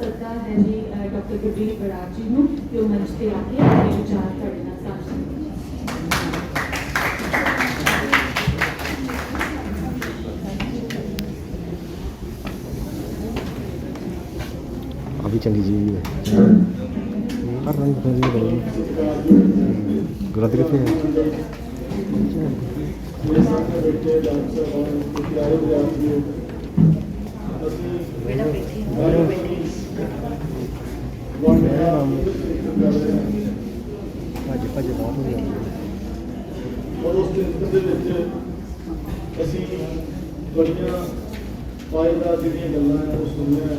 सकता है मैं डॉक्टर गुरबीर बराची हूँ जो मंच पे आके अपने विचार करना अभी चंगी जी हर रंग गलत कितने मैडम ਭੱਜ ਭੱਜ ਬਹੁਤ ਹੋ ਜਾਂਦੀ ਹੈ ਔਰ ਉਸ ਦੇ ਵਿੱਚ ਅਸੀਂ ਬੜੀਆਂ ਫਾਇਦਾ ਜਿਹੜੀਆਂ ਗੱਲਾਂ ਆ ਉਹ ਸੁਣੀਆਂ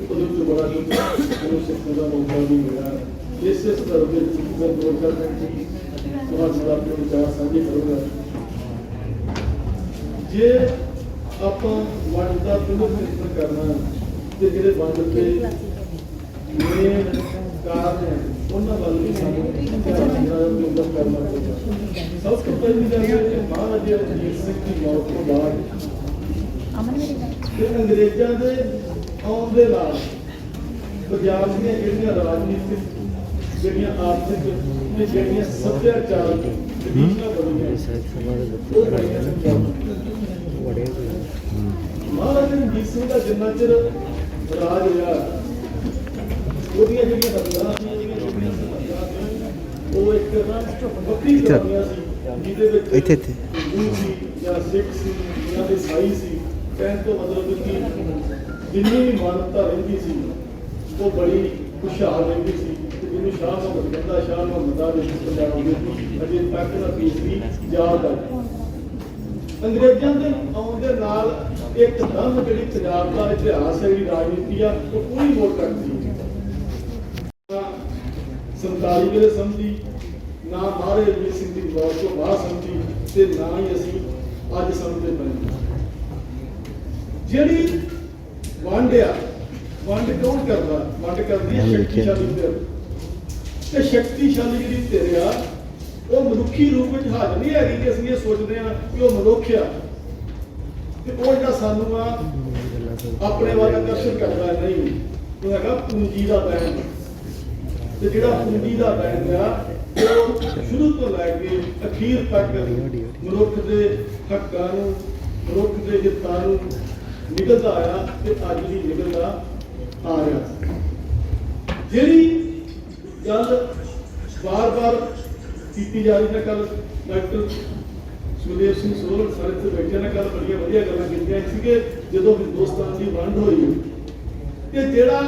ਉਹਦੇ ਵਿੱਚ ਬੜਾ ਕੁਝ ਮੈਨੂੰ ਸਿੱਖਣ ਦਾ ਮੌਕਾ ਵੀ ਮਿਲਿਆ ਇਸ ਇਸ ਤਰ੍ਹਾਂ ਦੇ ਵਿੱਚ ਮੈਂ ਦੋ ਚਾਰ ਮਿੰਟ ਆਪਣੇ ਵਿਚਾਰ ਸਾਂਝੇ ਕਰੂੰਗਾ ਜੇ ਆਪਾਂ ਵੰਡ ਦਾ ਪੁਨਰ ਕਰਨਾ ਤੇ ਜਿਹੜੇ ਵੰਡ ਤੇ ਉਹਨਾਂ ਵੱਲ ਵੀ ਸਾਨੂੰ ਕੇਂਦਰ ਕਰਨਾ ਚਾਹੀਦਾ ਸਭ ਤੋਂ ਪਹਿਲੀ ਗੱਲ ਇਹ ਕਿ ਮਹਾਰਾਜ ਰਣਜੀਤ ਸਿੰਘ ਦੀ ਮੌਤ ਤੋਂ ਬਾਅਦ ਤੇ ਅੰਗਰੇਜ਼ਾਂ ਦੇ ਆਉਣ ਦੇ ਨਾਲ ਪੰਜਾਬ ਦੀਆਂ ਜਿਹੜੀਆਂ ਰਾਜਨੀਤਿਕ ਜਿਹੜੀਆਂ ਆਰਥਿਕ ਤੇ ਜਿਹੜੀਆਂ ਸੱਭਿਆਚਾਰਕ ਕੰਡੀਸ਼ਨਾਂ ਬਣੀਆਂ ਮਹਾਰਾਜ ਰਣਜੀਤ ਸਿੰਘ ਦਾ ਜਿੰਨਾ ਚਿਰ ਰਾਜ ਹੋਇਆ ਉਹਦੀਆਂ ਜਿਹੜੀਆਂ ਰੰਗਾਂ ਸੀ ਜਿਹੜੀਆਂ ਜਿਹੜੀਆਂ ਸਰਕਾਰਾਂ ਸੀ, ਉਹ ਇੱਕ ਵੱਖਰੀ ਇੱਥੇ। ਕਹਾਣੀਆਂ ਸੀ। ਜਿਹਦੇ ਵਿੱਚ ਇੱਥੇ- ਇੱਥੇ। ਹਿੰਦੂ ਸੀ ਜਾਂ ਸਿੱਖ ਸੀ ਜਾਂ ਈਸਾਈ ਸੀ। ਕਹਿਣ ਤੋਂ ਮਤਲਬ ਕਿ ਜਿੰਨੀ ਵੀ ਮਾਨਵਤਾ ਰਹਿੰਦੀ ਸੀ ਉਹ ਬੜੀ ਖੁਸ਼ਹਾਲ ਰਹਿੰਦੀ ਸੀ। ਤੇ ਜਿਹਨੂੰ ਸ਼ਾਹ ਮੁਹੰਮਦ ਕਹਿੰਦਾ ਸ਼ਾਹ ਮੁਹੰਮਦ ਦਾ ਵਿੱਚ ਪੰਜਾਬ ਦੇ ਅਜੇ ਤੱਕ ਦਾ ਪੀਸ ਵੀ ਯਾਦ ਹੈ। ਅੰਗਰੇਜ਼ਾਂ ਦੇ ਆਉਣ ਦੇ ਨਾਲ ਜਿਹੜੀ ਪੰਜਾਬ ਦਾ ਇਤਿਹਾਸ ਹੈ ਜਿਹੜੀ ਰਾਜਨੀਤੀ ਆ ਉਹ ਪੂਰੀ ਮੋੜ ਕਰਦੀ ਹੈ 47 ਵੇਲੇ ਸਮਝੀ ਨਾ ਮਹਾਰਾਜ ਰਣਜੀਤ ਸਿੰਘ ਦੀ ਮੌਤ ਤੋਂ ਬਾਅਦ ਸਮਝੀ ਤੇ ਨਾ ਹੀ ਅਸੀਂ ਅੱਜ ਸਮਝਦੇ ਪਏ ਜਿਹੜੀ ਵੰਡ ਆ ਵੰਡ ਕੌਣ ਕਰਦਾ? ਵੰਡ ਕਰਦੀ ਹੈ। ਸ਼ਕਤੀਸ਼ਾਲੀ ਧਿਰ ਤੇ ਸ਼ਕਤੀਸ਼ਾਲੀ ਜਿਹੜੀ ਧਿਰ ਆ ਉਹ ਮਨੁੱਖੀ ਰੂਪ ਵਿੱਚ ਹਾਜ਼ਰ ਨਹੀਂ ਹੈਗੀ ਕਿ ਅਸੀਂ ਇਹ ਸੋਚਦੇ ਆ ਕਿ ਉਹ ਮਨੁੱਖ ਆ। ਤੇ ਉਹ ਜਿਹੜਾ ਸਾਨੂੰ ਆ ਆਪਣੇ ਵੱਲ ਆਕਰਸ਼ਿਤ ਕਰਦਾ ਨਹੀਂ। ਉਹ ਹੈਗਾ ਪੂੰਜੀ ਦਾ ਬੈਂਡ ਤੇ ਜਿਹੜਾ ਪੂੰਜੀ ਦਾ ਬੈਂਡ ਆ ਉਹ ਸ਼ੁਰੂ ਤੋਂ ਲੈ ਕੇ ਅਖੀਰ ਤੱਕ ਮਨੁੱਖ ਦੇ ਹੱਕਾਂ ਨੂੰ, ਮਨੁੱਖ ਦੇ ਹਿੱਤਾਂ ਨੂੰ ਨਿਕਲਦਾ ਆਇਆ ਤੇ ਅੱਜ ਵੀ ਨਿਕਲਦਾ ਆ ਰਿਹਾ। ਜਿਹੜੀ ਗੱਲ ਵਾਰ-ਵਾਰ ਕੀਤੀ ਜਾ ਰਹੀ ਹੈ ਕੱਲ ਡਾਕਟਰ ਸੁਖਦੇਵ ਸਿੰਘ ਸੋਹਲ ਸਾਰੇ ਤੇ ਬੈਠੇ ਨੇ ਕੱਲ ਬੜੀਆਂ ਵਧੀਆ ਗੱਲਾਂ ਕੀਤੀਆਂ। ਸੀਗੇ ਜਦੋਂ ਹਿੰਦੁਸਤਾਨ ਦੀ ਵੰਡ ਹੋਈ, ਤੇ ਜਿਹੜਾ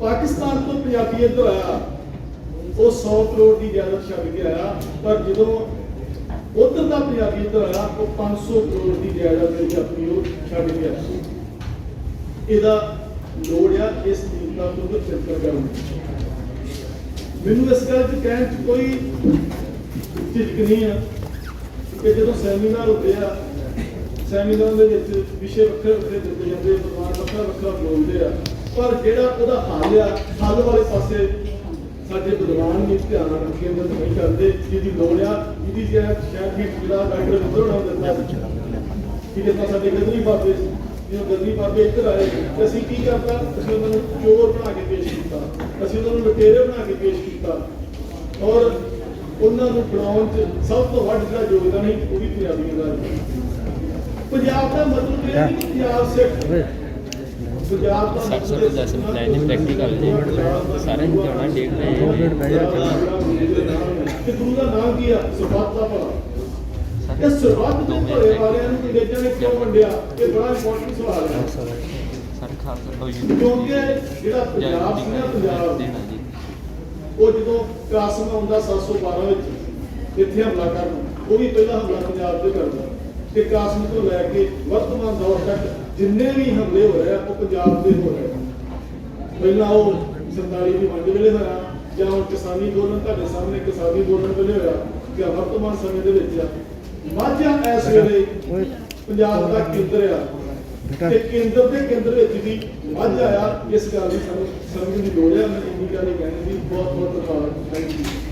ਪਾਕਿਸਤਾਨ ਤੋਂ ਪੰਜਾਬੀ ਇੱਧਰ ਆਇਆ ਉਹ 100 ਕਰੋੜ ਦੀ ਜਾਇਦਾਦ ਛੱਡ ਕੇ ਆਇਆ, ਪਰ ਜਦੋਂ ਉੱਧਰ ਦਾ ਪੰਜਾਬੀ ਇੱਧਰ ਆਇਆ ਉਹ 500 ਕਰੋੜ ਦੀ ਜਾਇਦਾਦ ਜਿਹੜੀ ਆਪਣੀ ਉਹ ਛੱਡ ਕੇ ਆਇਆ ਇਹਦਾ ਲੋੜ ਆ ਇਸ ਚੀਜ਼ ਤੋਂ ਚਿੰਤਨ ਕਰਨ ਮੈਨੂੰ ਇਸ ਗੱਲ 'ਚ ਕਹਿਣ 'ਚ ਕੋਈ ਝਿਜਕ ਨਹੀਂ ਆ ਕਿ ਜਦੋਂ ਸੈਮੀਨਾਰ ਹੁੰਦੇ ਆ, ਸੈਮੀਨਾਰ ਦੇ ਵਿੱਚ ਵਿਸ਼ੇ ਵੱਖਰੇ ਵੱਖਰੇ ਦਿੱਤੇ ਜਾਂਦੇ ਪ੍ਰਮਾਣ ਵੱਖਰਾ ਵੱਖਰਾ ਬੋਲਦੇ ਆ, ਪਰ ਜਿਹੜਾ ਉਹਦਾ ਹੱਲ ਆ, ਹੱਲ ਵਾਲੇ ਪਾਸੇ ਸਾਡੇ ਵਿਦਵਾਨ ਵੀ ਧਿਆਨ ਰੱਖੇ ਨਹੀਂ ਕਰਦੇ। ਜਿਹਦੀ ਲੋੜ ਆ, ਜਿਹਦੀ ਸ਼ਾਇਦ ਵੀ ਜਿਹੜਾ ਡਾਕਟਰ ਵਿਦਰੋਹ ਨਾਲ ਦਿੰਦਾ ਕਿ ਤਾਂ ਸਾਡੇ ਗਦਰੀ ਬਾਬੇ ਜਦੋਂ ਗਦਰੀ ਬਾਬੇ ਇੱਧਰ ਆਏ ਅਸੀਂ ਕੀ ਕਰਤਾ? ਅਸੀਂ ਉਹਨਾਂ ਨੂੰ ਚੋਰ ਬਣਾ ਕੇ ਪੇਸ਼ ਕੀਤਾ। ਅਸੀਂ ਉਹਨਾਂ ਨੂੰ ਲੁਟੇਰੇ ਬਣਾ ਕੇ ਪੇਸ਼ ਕੀਤਾ। ਔਰ ਉਹਨਾਂ ਨੂੰ ਬਣਾਉਣ 'ਚ ਸਭ ਤੋਂ ਵੱਧ ਜਿਹੜਾ ਯੋਗਦਾਨ ਹੈ, ਉਹ ਵੀ ਪੰਜਾਬੀਆਂ ਦਾ ਪੰਜਾਬ ਦਾ ਮਤਲਬ ਇਹ ਨਹੀਂ ਕਿ ਪੰਜਾਬ ਸਿੱਖ ਪੰਜਾਬ ਦਾ ਸੱਠ ਸੌ ਦਾ lesson plan ਹੈ, ਜਾਣਾ, ਡੇਢ ਵਜੇ। ਤੇ ਗੁਰੂ ਦਾ ਨਾਮ ਕੀ ਆ ਸੁਭਾਤ ਦਾ ਭਲਾ ਇਹ ਸੁਭਾਤ ਦੇ ਭਲੇ ਵਾਲਿਆਂ ਨੂੰ ਅੰਗਰੇਜ਼ਾਂ ਨੇ ਕਿਉਂ ਵੰਡਿਆ ਇਹ ਬੜਾ ਇੰਪੋਰਟੈਂਟ ਸਵਾਲ ਹੈ ਸਰ ਖਾਲਸਾ ਕਿਉਂਕਿ ਜਿਹੜਾ ਪੰਜਾਬ ਸੀ ਨਾ ਪੰਜਾਬ ਉਹ ਜਦੋਂ ਕਾਸਮ ਆਉਂਦਾ 712 ਵਿੱਚ ਇੱਥੇ ਹਮਲਾ ਕਰਨ ਉਹ ਵੀ ਪਹਿਲਾ ਹਮਲਾ ਪੰਜਾਬ ਤੇ ਕਰਦਾ ਕਾਸਮ ਤੋਂ ਲੈ ਕੇ ਵਰਤਮਾਨ ਦੌਰ ਤੱਕ ਜਿੰਨੇ ਵੀ ਹਮਲੇ ਹੋ ਰਹੇ ਆ, ਉਹ ਪੰਜਾਬ ਦੇ ਹੋ ਰਹੇ ਪਹਿਲਾਂ ਉਹ 47 ਦੀ ਵੰਡ ਵੇਲੇ ਹੋਇਆ, ਜਾਂ ਹੁਣ ਕਿਸਾਨੀ ਅੰਦੋਲਨ ਤੁਹਾਡੇ ਸਾਹਮਣੇ ਕਿਸਾਨੀ ਅੰਦੋਲਨ ਵੇਲੇ ਹੋਇਆ, ਜਾਂ ਵਰਤਮਾਨ ਸਮੇਂ ਦੇ ਵਿੱਚ ਮਾਝਾ ਇਸ ਵੇਲੇ ਪੰਜਾਬ ਦਾ ਕੇਂਦਰ ਆ। ਤੇ ਕੇਂਦਰ ਦੇ ਕੇਂਦਰ ਵਿੱਚ ਵੀ ਅੱਜ ਆਇਆ, ਇਸ ਗੱਲ ਦੀ ਸਾਨੂੰ ਦੀ ਲੋੜ ਹੈ ਮੈਂ ਇੰਨੀ ਗੱਲ ਹੀ ਕਹਿਣੀ ਸੀ ਬਹੁਤ ਬਹੁਤ ਧੰਨਵਾਦ। Thank you